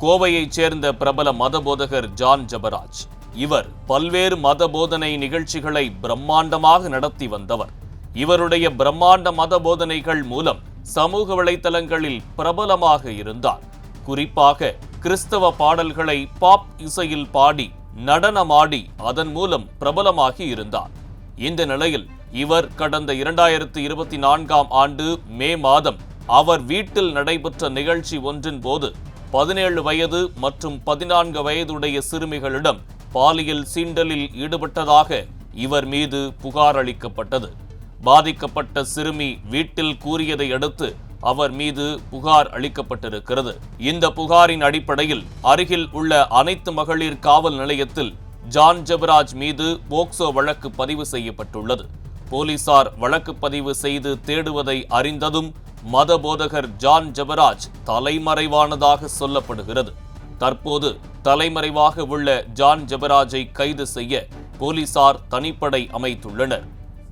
கோவையைச் சேர்ந்த பிரபல மதபோதகர் ஜான் ஜபராஜ். இவர் பல்வேறு மத போதனை நிகழ்ச்சிகளை பிரம்மாண்டமாக நடத்தி வந்தவர். இவருடைய பிரம்மாண்ட மத போதனைகள் மூலம் சமூக வலைத்தளங்களில் பிரபலமாக இருந்தார். குறிப்பாக கிறிஸ்தவ பாடல்களை பாப் இசையில் பாடி நடனமாடி அதன் மூலம் பிரபலமாகி இருந்தார். இந்த நிலையில் இவர் கடந்த இரண்டாயிரத்தி இருபத்தி நான்காம் ஆண்டு மே மாதம் அவர் வீட்டில் நடைபெற்ற நிகழ்ச்சி ஒன்றின் போது பதினேழு வயது மற்றும் பதினான்கு வயதுடைய சிறுமிகளிடம் பாலியல் சீண்டலில் ஈடுபட்டதாக இவர் மீது புகார் அளிக்கப்பட்டது. பாதிக்கப்பட்ட சிறுமி வீட்டில் கூறியதை அடுத்து அவர் மீது புகார் அளிக்கப்பட்டிருக்கிறது. இந்த புகாரின் அடிப்படையில் அருகில் உள்ள அனைத்து மகளிர் காவல் நிலையத்தில் ஜான் ஜெபராஜ் மீது போக்சோ வழக்கு பதிவு செய்யப்பட்டுள்ளது. போலீசார் வழக்கு பதிவு செய்து தேடுவதை அறிந்ததும் மத போதகர் ஜான் ஜெபராஜ் தலைமறைவானதாக சொல்லப்படுகிறது. தற்போது தலைமறைவாக உள்ள ஜான் ஜெபராஜை கைது செய்ய போலீசார் தனிப்படை அமைத்துள்ளனர்.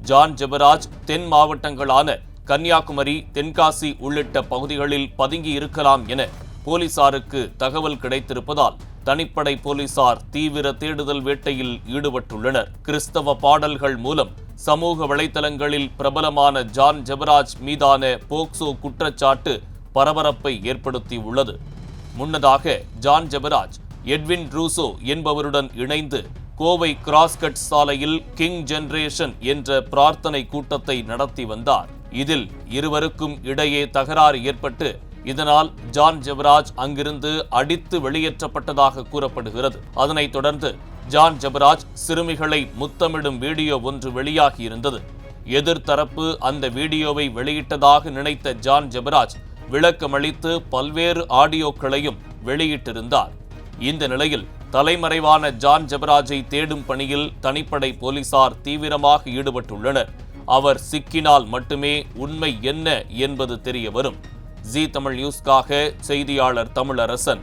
ஜான் ஜெபராஜ் தென் மாவட்டங்களான கன்னியாகுமரி தென்காசி உள்ளிட்ட பகுதிகளில் பதுங்கி இருக்கலாம் என போலீசாருக்கு தகவல் கிடைத்திருப்பதால் தனிப்படை போலீசார் தீவிர தேடுதல் வேட்டையில் ஈடுபட்டுள்ளனர். கிறிஸ்தவ பாடல்கள் மூலம் சமூக வலைதளங்களில் பிரபலமான ஜான் ஜெபராஜ் மீதான போக்சோ குற்றச்சாட்டு பரபரப்பை ஏற்படுத்தியுள்ளது. முன்னதாக ஜான் ஜெபராஜ் எட்வின் ரூசோ என்பவருடன் இணைந்து கோவை கிராஸ்கட் சாலையில் கிங் ஜெனரேஷன் என்ற பிரார்த்தனை கூட்டத்தை நடத்தி வந்தார். இதில் இருவருக்கும் இடையே தகராறு ஏற்பட்டு இதனால் ஜான் ஜெவராஜ் அங்கிருந்து அடித்து வெளியேற்றப்பட்டதாக கூறப்படுகிறது. அதனைத் தொடர்ந்து ஜான் ஜெபராஜ் சிறுமிகளை முத்தமிடும் வீடியோ ஒன்று வெளியாகியிருந்தது. எதிர்த்தரப்பு அந்த வீடியோவை வெளியிட்டதாக நினைத்த ஜான் ஜெபராஜ் விளக்கமளித்து பல்வேறு ஆடியோக்களையும் வெளியிட்டிருந்தார். இந்த நிலையில் தலைமறைவான ஜான் ஜெபராஜை தேடும் பணியில் தனிப்படை போலீசார் தீவிரமாக ஈடுபட்டுள்ளனர். அவர் சிக்கினால் மட்டுமே உண்மை என்ன என்பது தெரிய வரும் ஜி தமிழ் நியூஸ்க்காக செய்தியாளர் தமிழரசன்.